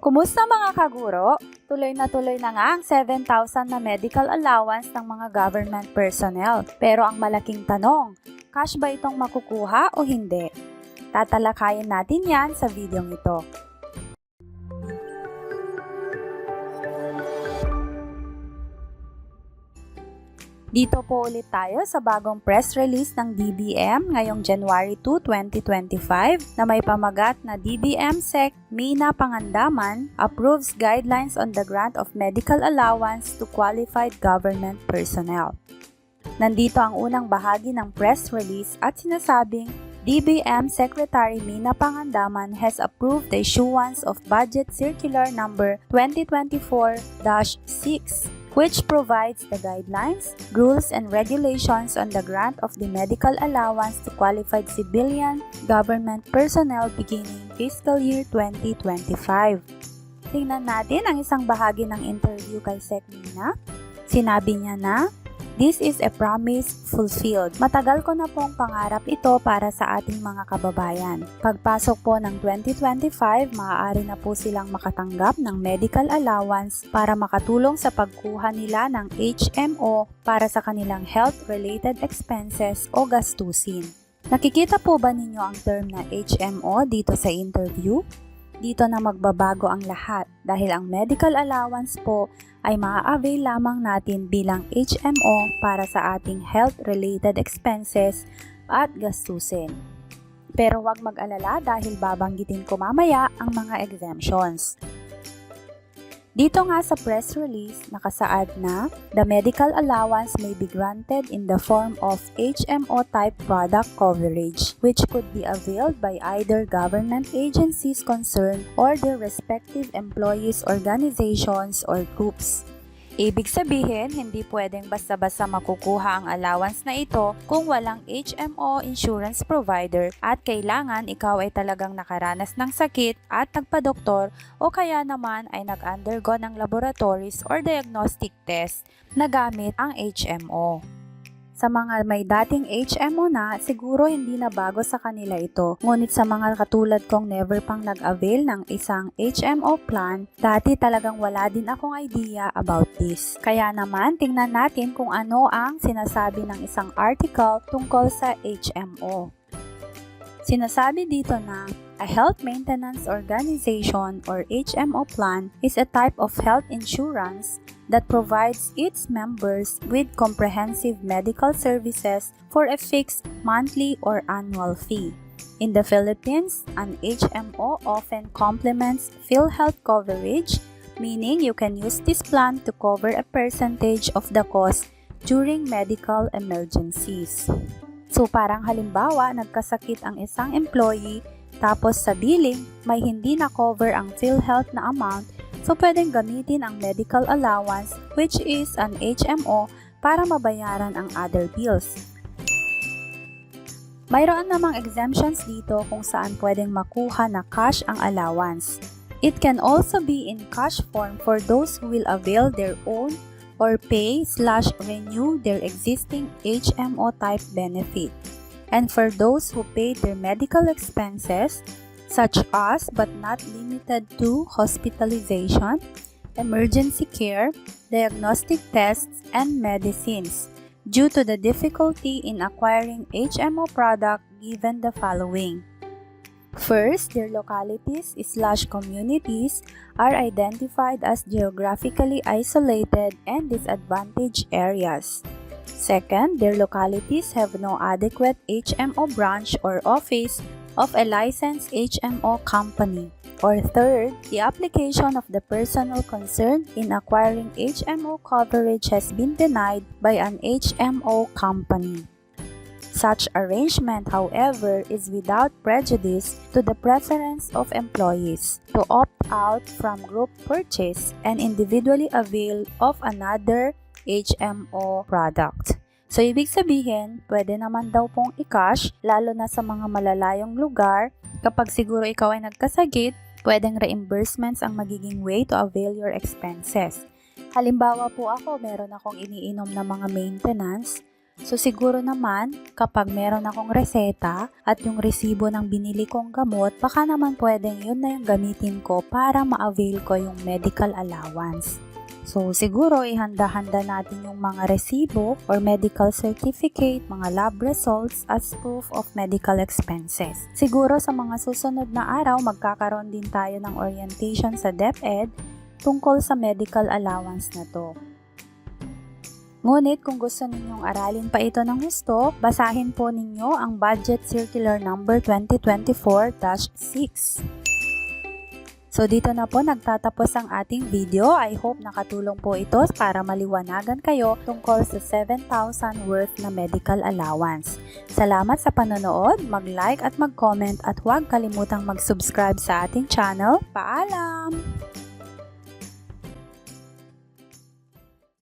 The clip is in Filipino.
Kumusta mga kaguro? Tuloy na tuloy na nga ang 7,000 na medical allowance ng mga government personnel. Pero ang malaking tanong, cash ba itong makukuha o hindi? Tatalakayin natin yan sa videong ito. Dito po ulit tayo sa bagong press release ng DBM ngayong January 2, 2025 na may pamagat na DBM Sec Mina Pangandaman approves guidelines on the grant of medical allowance to qualified government personnel. Nandito ang unang bahagi ng press release at sinasabing DBM Secretary Mina Pangandaman has approved the issuance of Budget Circular Number 2024-6 which provides the guidelines, rules, and regulations on the grant of the medical allowance to qualified civilian government personnel beginning fiscal year 2025. Tingnan natin ang isang bahagi ng interview kay Sec Mina. Sinabi niya na, This is a promise fulfilled. Matagal ko na pong pangarap ito para sa ating mga kababayan. Pagpasok po ng 2025, maaari na po silang makatanggap ng medical allowance para makatulong sa pagkuha nila ng HMO para sa kanilang health-related expenses o gastusin. Nakikita po ba ninyo ang term na HMO dito sa interview? Dito na magbabago ang lahat dahil ang medical allowance po ay maa-avail lamang natin bilang HMO para sa ating health-related expenses at gastusin. Pero huwag mag-alala dahil babanggitin ko mamaya ang mga exemptions. Dito nga sa press release, nakasaad na, the medical allowance may be granted in the form of HMO-type product coverage, which could be availed by either government agencies concerned or their respective employees, organizations, or groups. Ibig sabihin, hindi pwedeng basta-basta makukuha ang allowance na ito kung walang HMO insurance provider at kailangan ikaw ay talagang nakaranas ng sakit at nagpa-doktor o kaya naman ay nag-undergo ng laboratories or diagnostic test na gamit ang HMO. Sa mga may dating HMO na, siguro hindi na bago sa kanila ito. Ngunit sa mga katulad kong never pang nag-avail ng isang HMO plan, dati talagang wala din akong idea about this. Kaya naman, tingnan natin kung ano ang sinasabi ng isang article tungkol sa HMO. Sinasabi dito na a health maintenance organization or HMO plan is a type of health insurance that provides its members with comprehensive medical services for a fixed monthly or annual fee. In the Philippines, an HMO often complements PhilHealth coverage, meaning you can use this plan to cover a percentage of the cost during medical emergencies. So parang halimbawa, nagkasakit ang isang employee tapos sa billing, may hindi na cover ang PhilHealth na amount so pwedeng gamitin ang medical allowance which is an HMO para mabayaran ang other bills. Mayroon namang exemptions dito kung saan pwedeng makuha na cash ang allowance. It can also be in cash form for those who will avail their own or pay slash renew their existing HMO type benefit. And for those who paid their medical expenses, such as but not limited to hospitalization, emergency care, diagnostic tests, and medicines, due to the difficulty in acquiring HMO product given the following. First, their localities slash communities are identified as geographically isolated and disadvantaged areas. Second, their localities have no adequate HMO branch or office of a licensed HMO company. Or third, the application of the personal concerned in acquiring HMO coverage has been denied by an HMO company. Such arrangement, however, is without prejudice to the preference of employees to opt out from group purchase and individually avail of another HMO product. So, ibig sabihin, pwede naman daw pong i-cash, lalo na sa mga malalayong lugar. Kapag siguro ikaw ay nagkasagit, pwedeng reimbursements ang magiging way to avail your expenses. Halimbawa po ako, meron akong iniinom na mga maintenance So siguro naman, kapag meron akong reseta at yung resibo ng binili kong gamot, baka naman pwedeng yun na yung gamitin ko para ma-avail ko yung medical allowance. So siguro ihanda-handa natin yung mga resibo or medical certificate, mga lab results as proof of medical expenses. Siguro sa mga susunod na araw magkakaroon din tayo ng orientation sa DepEd tungkol sa medical allowance na to. Ngunit kung gusto ninyong aralin pa ito ng gusto, basahin po ninyo ang Budget Circular Number 2024-6. So dito na po nagtatapos ang ating video. I hope nakatulong po ito para maliwanagan kayo tungkol sa 7,000 worth na medical allowance. Salamat sa panonood, mag-like at mag-comment at huwag kalimutang mag-subscribe sa ating channel. Paalam!